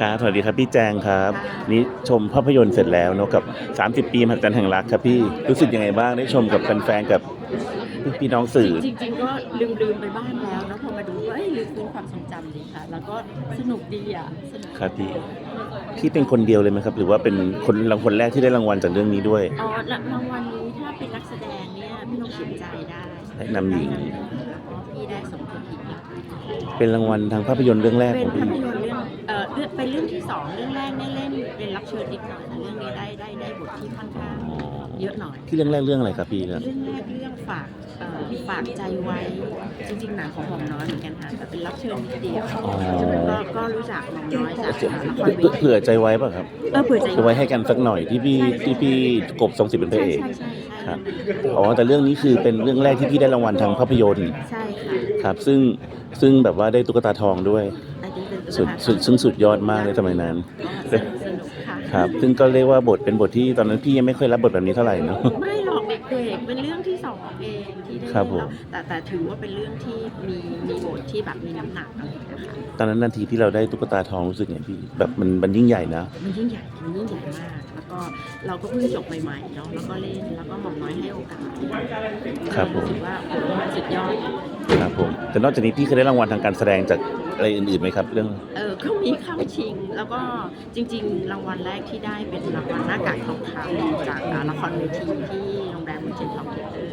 ครับสวัสดีครับพี่แจงครับ นี่ชมภาพยนตร์เสร็จแล้วเนอะกับ 30 ปีมหัศจรรย์แห่งรักครับพี่รู้สึกยังไงบ้างได้ชมกับแฟนๆกับพี่น้องสื่อ จริงๆก็ลืมลืมๆไปบ้างแล้วแล้วพอมาดูก็เอ้ยลืมฟื้นความทรงจำดีค่ะ แล้วก็สนุกดีอะสนุกครับพี่พี่เป็นคนเดียวเลยไหมครับ หรือว่าเป็นคนรางคนแรกที่ได้รางวัลจากเรื่องนี้ด้วยอ๋อและรางวัลนี้ถ้าเป็นนักแสดงเนี่ยพี่นกชิมใจได้แนะนำหญิงเพราะพี่ได้สมทบหญิงเป็นรางวัลทางภาพยนตร์เรื่องแรกเป็ขนองภาพี่ ที่สองเรื่องแรกได้เล่นเป็นรับเชิญนิดหน่อยแต่เรื่องนี้ได้ได้ได้บทที่ค่อนข้างเยอะหน่อยที่เรื่องแรกเรื่องอะไรครับพี่ครับเรื่องแรกเรื่องฝากเอ่อฝากใจไว้จริงๆหนังของหม่อมน้อยเหมือนกันค่ะแต่เป็นรับเชิญนิดเดียวก็ก็รู้จักหม่อมน้อยจากละครเวทีเผื่อใจไว้ป่ะครับเออเผื่อใจจะไว้ให้กันสักหน่อยที่พี่ที่พี่กบทรงศิษย์เป็นพระเอกใช่ใช่ใช่ครับอ๋อแต่เรื่องนี้คือเป็นเรื่องแรกที่พี่ได้รางวัลทางภาพยนตร์ใช่ค่ะ ครับ ซึ่งซึ่งแบบว่าได้ตุ๊กตาทองด้วยอันนี้เป็น สุดสุดซึ่งสุดยอดมากในสมัยนั้นก็สนุกสนุกค่ะ ครับ ซึ่งก็เรียกว่าบทเป็นบทที่ตอนนั้นพี่ยังไม่เคยรับบทแบบนี้เท่าไหร่เนาะ ไม่หรอก เด็กๆเป็นเรื่องที่สองเองที่ได้ครับผมแต่แต่ถือว่าเป็นเรื่องที่มีมีบทที่แบบมีน้ำหนักอะไรอย่างเงี้ยค่ะตอนนั้นนาทีที่เราได้ตุ๊กตาทองรู้สึกไงพี่แบบมันมันยิ่งใหญ่นะ มันยิ่งใหญ่มันยิ่งใหญ่มาก แล้วก็เราก็เพิ่งจบใหม่ๆเนาะแล้วก็เล่นแล้วก็หม่อมน้อยให้โอกาสครับผมรู้สึกว่าโอ้โหมันสุดยอด ครับผมแต่นอกจากนี้พี่เคยได้รางวัลทางการแสดงจากอะไรอื่นๆไหมครับ เรื่อง เออก็มีเข้าชิง แล้วก็จริง ๆ รางวัลแรกที่ได้เป็นรางวัลหน้ากากทองคำจากอ่าละครเวทีที่โรงแรมมุนเชนทองเทเตอร์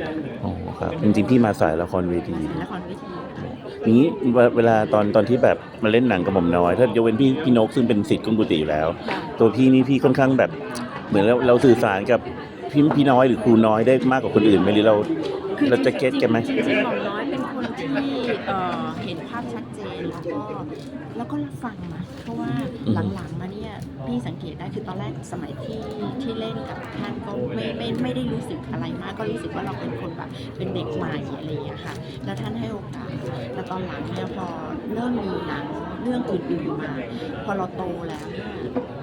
อ๋อครับจริงๆพี่มาสายละครเวทีละครเวทีอย่างนี้เวเวลาตอนตอนที่แบบมาเล่นหนังกับหม่อมน้อย ถ้ายกเว้นพี่พี่นกซึ่งเป็นสิทธิ์กุงกุฏิอยู่แล้ว ตัวพี่นี่พี่ค่อนข้างแบบ เหมือนเราเราสื่อสารกับพี่พี่น้อยหรือครูน้อยได้มากกว่าคนอื่นไหมหรือเราคือเราจะเก็ตกันไหม จริงๆหม่อมน้อยเป็นคนที่ เอ่อเห็นภาพชัดเจนแล้วก็แล้วก็รับฟังนะเพราะว่าหลังๆมาเนี่ยพี่สังเกตได้คือตอนแรกสมัยที่ที่เล่นกับท่านก็ไม่ไม่ไม่ได้รู้สึกอะไรมากก็รู้สึกว่าเราเป็นคนแบบเป็นเด็กใหม่อะไรอย่างเงี้ยค่ะแล้วท่านให้โอกาสแต่ตอนหลังเนี่ยพอเริ่มมีหนังเรื่องอื่นๆมา พอเราโตแล้วเนี่ย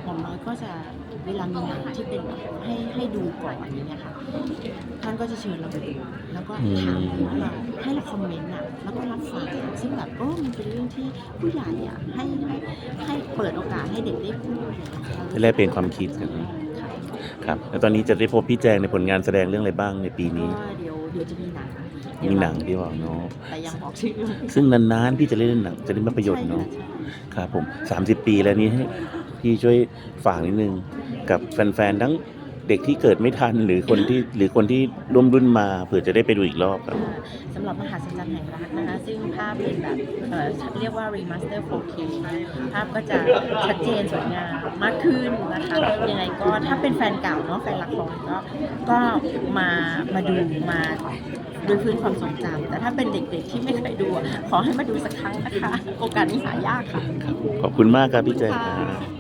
หม่อมน้อยก็จะเวลามีหนังที่เป็นแบบให้ให้ดูก่อนอย่างเงี้ยค่ะ ก็จะเชิญเราไปดูแล้วก็ถามเราให้เราคอมเมนต์อะแล้วก็รับฟังซึ่งแบบโอ้มันเป็นเรื่องที่ผู้ใหญ่อะให้ให้ให้เปิดโอกาสให้เด็กได้พูดได้แลกเปลี่ยนความคิดกันค่ะครับ แล้วตอนนี้จะได้พบพี่แจงในผลงานแสดงเรื่องอะไรบ้างในปีนี้ก็เดี๋ยวเดี๋ยวจะมีหนังมีหนังที่บอกเนาะแต่ยังบอกชื่อเรื่องไม่ได้ซึ่งนานๆพี่จะเล่นหนังจะเล่นภาพยนตร์เนาะใช่ค่ะครับผม 30 ปีแล้วนี้ให้พี่ช่วยฝากนิดนึงกับแฟนๆทั้งเด็กที่เกิดไม่ทันหรือคนที่หรือคนที่ร่วมรุ่นมาเผื่อจะได้ไปดูอีกรอบครับ สำหรับมหาสัจจรรย์แห่งรักนะคะ ซึ่งภาพเป็นแบบเอ่อเรียกว่า remaster 4K นะภาพก็จะชัดเจนสวยงามมากขึ้นนะคะยังไงก็ถ้าเป็นแฟนเก่าเนาะแฟนละครก็ก็มามาดูมาดูฟื้นความทรงจำแต่ถ้าเป็นเด็กๆที่ไม่เคยดูอะขอให้มาดูสักครั้งนะคะ โอกาสนี้หายากค่ะ ขอบคุณมากครับพี่แจงคค่ะรับ